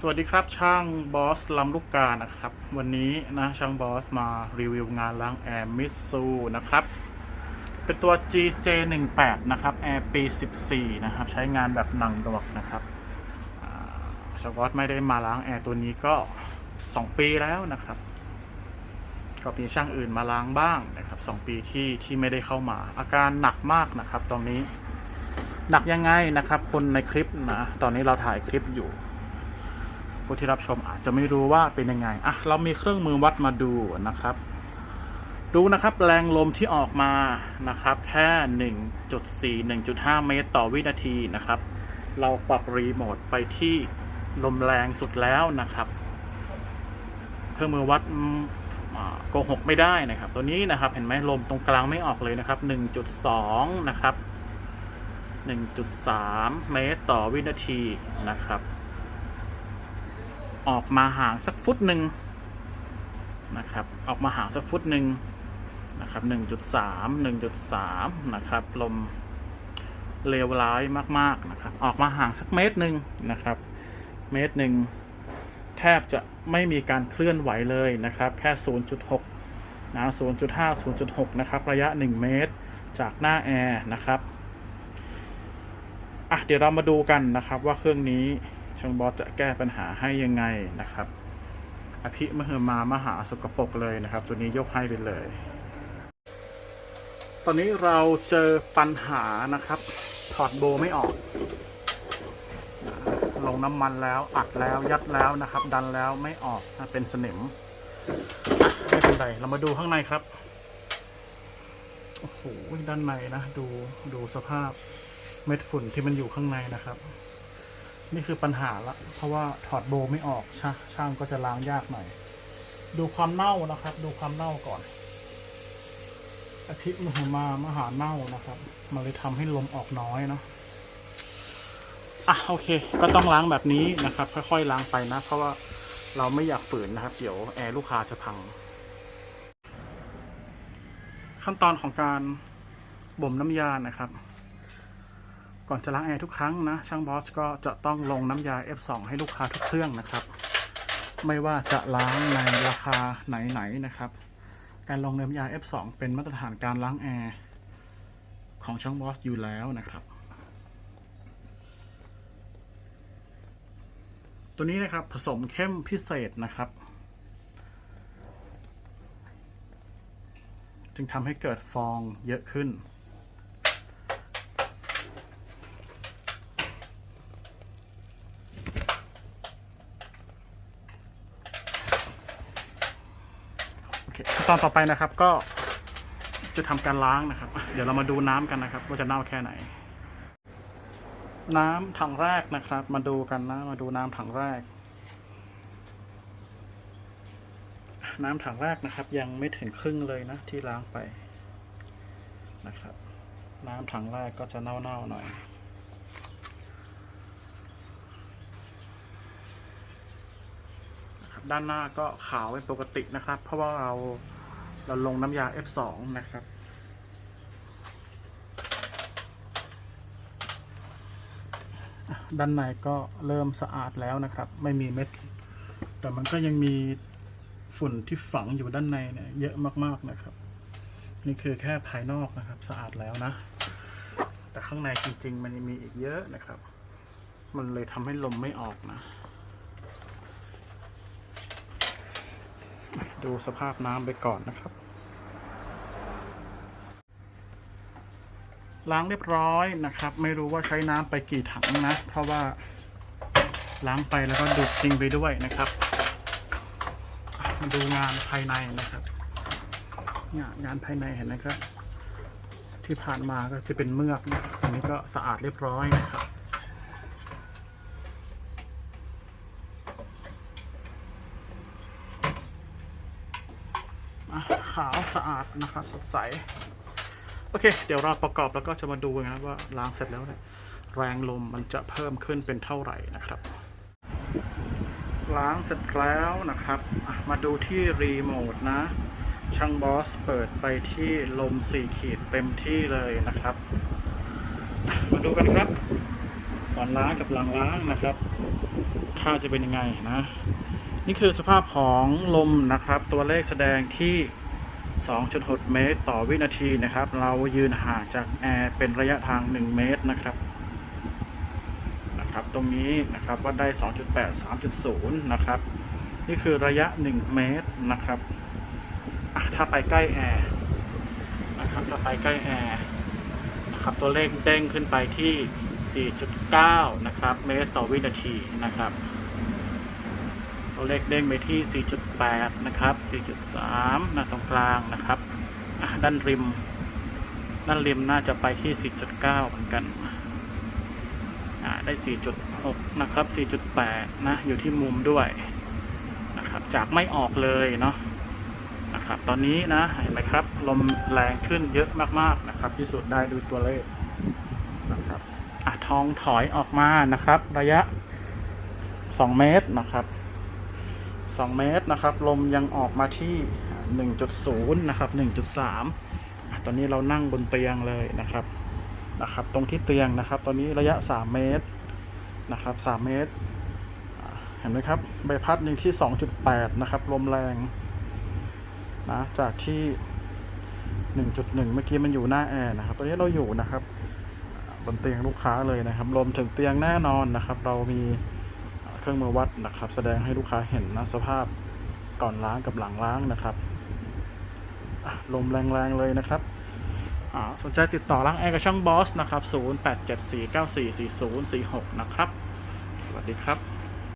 สวัสดีครับช่างบอสลำลูกกานะครับ วันนี้นะช่างบอสมารีวิวงานล้างแอร์มิตซูนะครับ เป็นตัว GJ18 นะครับแอร์ปี 14 นะครับ ใช้งานแบบหนังดวกนะครับช่างบอสไม่ได้มาล้างแอร์ตัวนี้ก็ 2 ปีแล้วนะครับ ก็มีช่างอื่นมาล้างบ้างนะครับ 2 ปีที่ที่ไม่ได้เข้ามา อาการหนักมากนะครับตรงนี้หนักยังไงนะครับ คนในคลิปนะตอนนี้เราถ่ายคลิปอยู่ ผู้ที่รับชมอาจจะไม่รู้ว่าเป็นยังไงอะเรามีเครื่องมือวัดมาดูนะครับ ดูนะครับแรงลมที่ออกมานะครับ แค่ 1.4 1.5 เมตรต่อวินาทีนะครับ เราปรับรีโมทไปที่ลมแรงสุดแล้วนะครับ เครื่องมือวัดโกหกไม่ได้นะครับ ตัวนี้นะครับ เห็นไหมลมตรงกลางไม่ออกเลยนะครับ 1.2 นะครับ 1.3 เมตรต่อวินาทีนะครับ ออกมาห่างสักฟุตหนึ่งนะครับ ออกมาห่างสักฟุตหนึ่งนะครับ 1.3 1.3 นะครับ ลมเลวร้ายมาก ๆ นะครับ ออกมาห่างสักเมตรหนึ่งนะครับ เมตรหนึ่งแทบจะไม่มีการเคลื่อนไหวเลยนะครับ แค่ 0.6 นะ 0.5 0.6 นะครับ ระยะ 1 เมตรจากหน้าแอร์นะครับ อะ เดี๋ยวเรามาดูกันนะครับว่าเครื่องนี้ ช่างบอสจะแก้ปัญหาให้ยังไงนะครับ อภิมหมามหาสกปรกเลยนะครับ ตัวนี้ยกให้ไปเลย ตอนนี้เราเจอปัญหานะครับ ถอดโบไม่ออก ลงน้ำมันแล้วอัดแล้วยัดแล้วนะครับ ดันแล้วไม่ออกเป็นสนิมไม่เป็นไรเรามาดูข้างในครับโอ้โหด้านในนะ ดูดูสภาพเม็ดฝุ่นที่มันอยู่ข้างในนะครับ นี่คือปัญหาละ เพราะว่าถอดโบไม่ออกชาช่างก็จะล้างยากหน่อย ดูความเน่านะครับ ดูความเน่าก่อนอาทิตย์มหมามหาเน่านะครับ มันเลยทำให้ลมออกน้อยเนาะอะโอเค ก็ต้องล้างแบบนี้นะครับ ค่อยๆล้างไปนะ เพราะว่าเราไม่อยากฝืนนะครับ เดี๋ยวแอร์ลูกค้าจะพัง ขั้นตอนของการบ่มน้ำยานะครับ ก่อนจะล้างแอร์ทุกครั้งนะ ช่างบอสก็จะต้องลงน้ำยา F2 ให้ลูกค้าทุกเครื่องนะครับ ไม่ว่าจะล้างในราคาไหนๆนะครับ การลงน้ำยา F2 เป็นมาตรฐานการล้างแอร์ของช่างบอสอยู่แล้วนะครับ ตัวนี้นะครับผสมเข้มพิเศษนะครับ จึงทำให้เกิดฟองเยอะขึ้น โอเคขั้น ตอนต่อไปนะครับก็จะทำการล้างนะครับ เดี๋ยวเรามาดูน้ำกันนะครับ ว่าจะเน่าแค่ไหน น้ำถังแรกนะครับ มาดูกันนะ มาดูน้ำถังแรก น้ำถังแรกนะครับ ยังไม่ถึงครึ่งเลยนะที่ล้างไปนะครับ น้ำถังแรกก็จะเน่าๆหน่อยด้านหน้าก็ขาวเป็นปกตินะครับ เพราะว่าเรา เราลงน้ำยา F2 นะครับ ด้านในก็เริ่มสะอาดแล้วนะครับ ไม่มีเม็ด แต่มันก็ยังมีฝุ่นที่ฝังอยู่ด้านในเนี่ยเยอะมากๆนะครับ นี่คือแค่ภายนอกนะครับ สะอาดแล้วนะ แต่ข้างในจริงๆ มันยังมีอีกเยอะนะครับ มันเลยทำให้ลมไม่ออกนะ ดูสภาพน้ำไปก่อนนะครับ ล้างเรียบร้อยนะครับ ไม่รู้ว่าใช้น้ำไปกี่ถังนะ เพราะว่าล้างไปแล้วก็ดูดทิ้งไปด้วยนะครับมาดูงานภายในนะครับเนี่ยงานภายในเห็นไหมครับ ที่ผ่านมาก็จะเป็นเมือกนะอันนี้ก็สะอาดเรียบร้อยนะครับ ขาวสะอาดนะครับสดใส โอเค เดี๋ยวเราประกอบแล้วก็จะมาดูกันนะว่าล้างเสร็จแล้วเนี่ยแรงลมมันจะเพิ่มขึ้นเป็นเท่าไหร่นะครับ ล้างเสร็จแล้วนะครับมาดูที่รีโมทนะช่างบอสเปิดไปที่ลม4ขีดเต็มที่เลยนะครับ มาดูกันครับ ก่อนล้างกับหลังล้างนะครับ ค่าจะเป็นยังไงนะ นี่คือสภาพของลมนะครับ ตัวเลขแสดงที่ 2.6 เมตร ต่อวินาทีนะครับ เรายืนห่างจากแอร์เป็นระยะทาง 1 เมตรนะครับนะครับ ตรงนี้นะครับวัดได้ 2.8 3.0 นะครับ นี่คือระยะ 1 เมตรนะครับถ้าไปใกล้แอร์นะครับถ้าไปใกล้แอร์นะครับตัวเลขเด้งขึ้นไปที่ 4.9 นะครับ เมตรต่อวินาทีนะครับ ตัวเลขเด้งไปที่ 4.8 นะครับ 4.3นะตรงกลางนะครับด้านริม ด้านริมน่าจะไปที่ 4.9 เหมือนกันอ่าได้ 4.6 นะครับ 4.8 นะ อยู่ที่มุมด้วยนะครับ จากไม่ออกเลยเนาะนะครับ ตอนนี้นะ เห็นไหมครับ ลมแรงขึ้นเยอะมากๆนะครับที่สุดได้ดูตัวเลขนะครับ ทองถอยออกมานะครับ ระยะ 2 เมตรนะครับ 2 เมตรนะครับ ลมยังออกมาที่ 1.0 นะครับ 1.3 ตอนนี้เรานั่งบนเตียงเลยนะครับนะครับ ตรงที่เตียงนะครับ ตอนนี้ระยะ 3 เมตรนะครับ 3 เมตร เห็นไหมครับ ใบพัดหนึ่งที่ 2.8 นะครับ ลมแรงนะจากที่ 1.1 เมื่อกี้มันอยู่หน้าแอร์นะครับ ตอนนี้เราอยู่นะครับ บนเตียงลูกค้าเลยนะครับลมถึงเตียงแน่นอนนะครับ เรามีเครื่องมือวัดนะครับ แสดงให้ลูกค้าเห็นนะสภาพก่อนล้างกับหลังล้างนะครับลมแรงๆเลยนะครับสนใจติดต่อล้างแอร์กับช่างบอสนะครับ 0874944046 นะครับ สวัสดีครับ